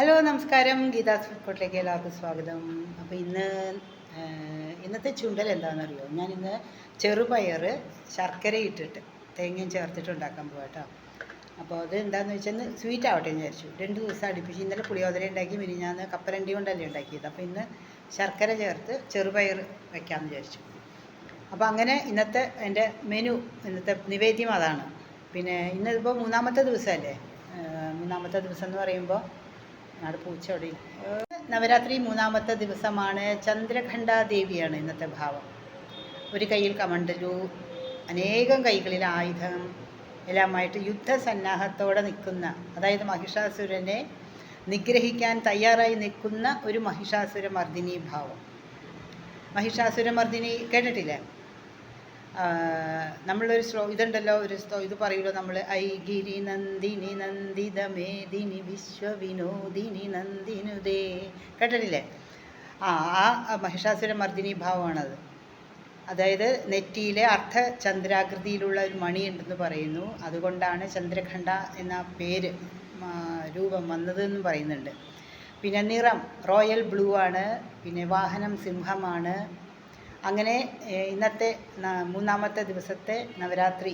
Hello നമസ്കാരം. ഗീതാസ് ഫുഡ്കോട്ടിലേക്ക് എല്ലാവർക്കും സ്വാഗതം. അപ്പോൾ ഇന്ന് ഇന്നത്തെ ചുണ്ടൽ എന്താണെന്നറിയോ? ഞാൻ ഇന്ന് ചെറുപയർ ശർക്കര ഇട്ടിട്ട് തേങ്ങയും ചേർത്തിട്ട് ഉണ്ടാക്കാൻ പോകാം കേട്ടോ അപ്പോൾ അത് എന്താണെന്ന് വെച്ചാൽ സ്വീറ്റ് ആവട്ടെ എന്ന് വിചാരിച്ചു. രണ്ട് ദിവസം അടുപ്പിച്ച് ഇന്നലെ പുളിയോദര ഉണ്ടാക്കി മിനിഞ്ഞാന്ന് കപ്പലണ്ടി കൊണ്ടല്ലേ ഉണ്ടാക്കിയത്. അപ്പോൾ ഇന്ന് ശർക്കര ചേർത്ത് ചെറുപയർ വെക്കാമെന്ന് വിചാരിച്ചു. അപ്പോൾ അങ്ങനെ ഇന്നത്തെ എന്റെ മെനു ഇന്നത്തെ നിവേദ്യം അതാണ്. പിന്നെ ഇന്നിപ്പോൾ മൂന്നാമത്തെ ദിവസമല്ലേ മൂന്നാമത്തെ ദിവസം എന്ന് പറയുമ്പോൾ നാട് പൂച്ച അവിടെ ഇല്ല. ഏ, നവരാത്രി മൂന്നാമത്തെ ദിവസമാണ് ചന്ദ്രഖണ്ഡ ദേവിയാണ് ഇന്നത്തെ ഭാവം. ഒരു കയ്യിൽ കമണ്ടലു അനേകം കൈകളിൽ ആയുധം എല്ലാമായിട്ട് യുദ്ധസന്നാഹത്തോടെ നിൽക്കുന്ന അതായത് മഹിഷാസുരനെ നിഗ്രഹിക്കാൻ തയ്യാറായി നിൽക്കുന്ന ഒരു മഹിഷാസുര മർദ്ദിനി ഭാവം. മഹിഷാസുര മർദ്ദിനി കേട്ടിട്ടില്ലേ? നമ്മളൊരു ശ്ലോ ഇതുണ്ടല്ലോ ഒരു സ്തോ ഇത് പറയുമല്ലോ നമ്മൾ ഐ ഗിരി നന്ദിനി നന്ദിത മേദിനി വിശ്വവിനോദിനി നന്ദിനുദേ. കേട്ടിട്ടില്ലേ? ആ ആ മഹിഷാസുര മർദ്ദിനി ഭാവമാണത്. അതായത് നെറ്റിയിലെ അർദ്ധ ചന്ദ്രാകൃതിയിലുള്ള ഒരു മണി ഉണ്ടെന്ന് പറയുന്നു. അതുകൊണ്ടാണ് ചന്ദ്രഖണ്ഡ എന്ന പേര് രൂപം വന്നതെന്നും പറയുന്നുണ്ട്. പിന്നെ നിറം റോയൽ ബ്ലൂ ആണ് പിന്നെ വാഹനം സിംഹമാണ്. അങ്ങനെ ഇന്നത്തെ മൂന്നാമത്തെ ദിവസത്തെ നവരാത്രി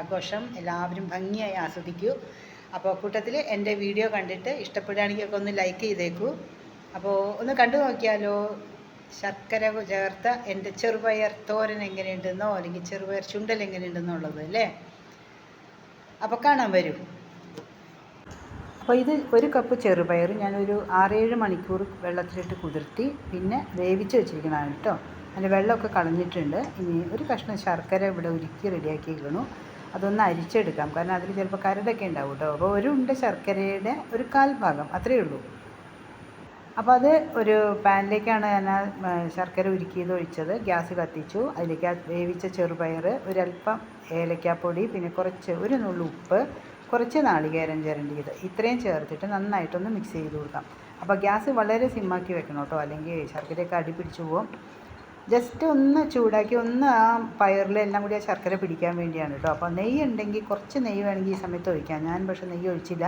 ആഘോഷം എല്ലാവരും ഭംഗിയായി ആസ്വദിക്കൂ. അപ്പോൾ കൂട്ടത്തിൽ എന്റെ വീഡിയോ കണ്ടിട്ട് ഇഷ്ടപ്പെടുകയാണെങ്കിൽ ഒക്കെ ഒന്ന് ലൈക്ക് ചെയ്തേക്കൂ. അപ്പോൾ ഒന്ന് കണ്ടു നോക്കിയാലോ ശർക്കര ചേർത്ത എന്റെ ചെറുപയർ തോരൻ എങ്ങനെയുണ്ടെന്നോ അല്ലെങ്കിൽ ചെറുപയർ ചുണ്ടൽ എങ്ങനെയുണ്ടെന്നുള്ളത് അല്ലേ? അപ്പോൾ കാണാൻ വരും. അപ്പോൾ ഇത് ഒരു കപ്പ് ചെറുപയർ ഞാനൊരു ആറേഴ് മണിക്കൂർ വെള്ളത്തിലിട്ട് കുതിർത്തി പിന്നെ വേവിച്ച് വെച്ചിരിക്കുന്നതാണ് കേട്ടോ. അതിന്റെ വെള്ളമൊക്കെ കളഞ്ഞിട്ടുണ്ട്. ഇനി ഒരു കഷ്ണം ശർക്കര ഇവിടെ ഉരുക്കി റെഡിയാക്കിയിരിക്കണു അതൊന്ന് അരിച്ചെടുക്കാം. കാരണം അതിൽ ചിലപ്പോൾ കരടൊക്കെ ഉണ്ടാവും കേട്ടോ. അപ്പോൾ ഒരു ഉണ്ട ശർക്കരയുടെ ഒരു കാൽ ഭാഗം അത്രയേ ഉള്ളൂ. അപ്പോൾ അത് ഒരു പാനിലേക്കാണ് ഞാൻ ശർക്കര ഉരുക്കിയത് ഒഴിച്ചത്. ഗ്യാസ് കത്തിച്ചു. അതിലേക്ക് വേവിച്ച ചെറുപയർ ഒരല്പം ഏലക്കാപ്പൊടി പിന്നെ കുറച്ച് ഒരു നുള്ളു ഉപ്പ് കുറച്ച് നാളികേരം ചിരണ്ടിയത് ഇത്രയും ചേർത്തിട്ട് നന്നായിട്ടൊന്ന് മിക്സ് ചെയ്ത് കൊടുക്കാം. അപ്പോൾ ഗ്യാസ് വളരെ സിമ്മാക്കി വെക്കണം കേട്ടോ. അല്ലെങ്കിൽ ശർക്കരയൊക്കെ അടി പിടിച്ചു പോകും ജസ്റ്റ് ഒന്ന് ചൂടാക്കി ഒന്ന് ആ പയറിൽ എല്ലാം കൂടി ആ ശർക്കര പിടിക്കാൻ വേണ്ടിയാണ് കേട്ടോ. അപ്പോൾ നെയ്യ് ഉണ്ടെങ്കിൽ കുറച്ച് നെയ്യ് വേണമെങ്കിൽ ഈ സമയത്ത് ഒഴിക്കാം. ഞാൻ പക്ഷേ നെയ്യ് ഒഴിച്ചില്ല.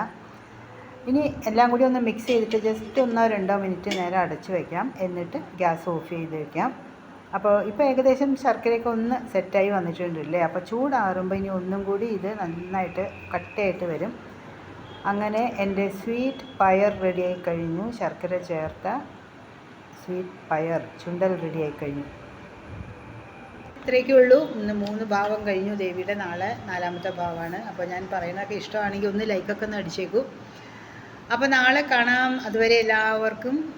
ഇനി എല്ലാം കൂടി ഒന്ന് മിക്സ് ചെയ്തിട്ട് ജസ്റ്റ് ഒന്നോ രണ്ടോ മിനിറ്റ് നേരെ അടച്ച് വയ്ക്കാം എന്നിട്ട് ഗ്യാസ് ഓഫ് ചെയ്ത് വയ്ക്കാം അപ്പോൾ ഇപ്പോൾ ഏകദേശം ശർക്കരയൊക്കെ ഒന്ന് സെറ്റായി വന്നിട്ടുണ്ടല്ലേ? അപ്പോൾ ചൂടാറുമ്പോൾ ഇനി ഒന്നും കൂടി ഇത് നന്നായിട്ട് കട്ടയായിട്ട് വരും. അങ്ങനെ എന്റെ സ്വീറ്റ് പയർ റെഡിയായി കഴിഞ്ഞു. ശർക്കര ചേർത്ത സ്വീറ്റ് പയർ ചുണ്ടൽ റെഡിയായി കഴിഞ്ഞു. ഇത്രയൊക്കെ ഉള്ളൂ. ഇന്ന് മൂന്ന് ഭാവം കഴിഞ്ഞു. ദേവിയുടെ നാളെ നാലാമത്തെ ഭാവമാണ്. അപ്പോൾ ഞാൻ പറയുന്നതൊക്കെ ഇഷ്ടമാണെങ്കിൽ ഒന്ന് ലൈക്കൊക്കെ ഒന്ന് അടിച്ചേക്കൂ. അപ്പോൾ നാളെ കാണാം. അതുവരെ എല്ലാവർക്കും